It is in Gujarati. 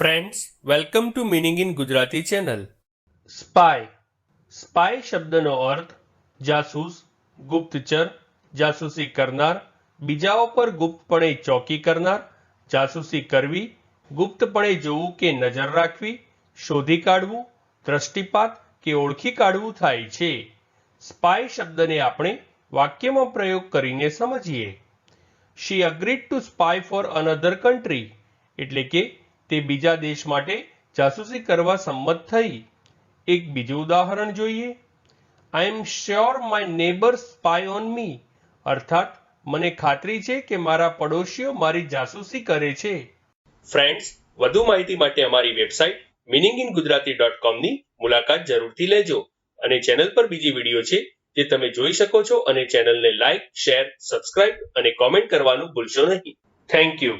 Friends welcome to meaning in Gujarati channel spy spy શબ્દનો અર્થ જાસૂસ, ગુપ્તચર, જાસૂસી કરનાર, બીજાઓ પર ગુપ્તપણે ચોકી કરનાર, જાસૂસી કરવી, ગુપ્તપણે જોવું કે નજર રાખવી, શોધી કાઢવું, દ્રષ્ટિપાત કે ઓળખી કાઢવું થાય છે. સ્પાય શબ્દને આપણે વાક્યમાં પ્રયોગ કરીને સમજીએ. She agreed to spy for another country એટલે કે તે બીજા દેશ માટે જાસૂસી કરવા સંમત થઈ. એક બીજું ઉદાહરણ જોઈએ. I am sure my neighbour spy on me અર્થાત, મને ખાતરી છે કે મારા પડોશીઓ મારી જાસૂસી કરે છે. ફ્રેન્ડ્સ વધુ માહિતી માટે અમારી website meaning in Gujarati dot કોમની મુલાકાત જરૂરથી લેજો. અને ચેનલ પર બીજી વીડિયો છે જે તમે જોઈ શકો છો અને ચેનલને લાઇક શેર સબસ્ક્રાઇબ અને કોમેન્ટ કરવાનું ભૂલશો નહીં. Thank you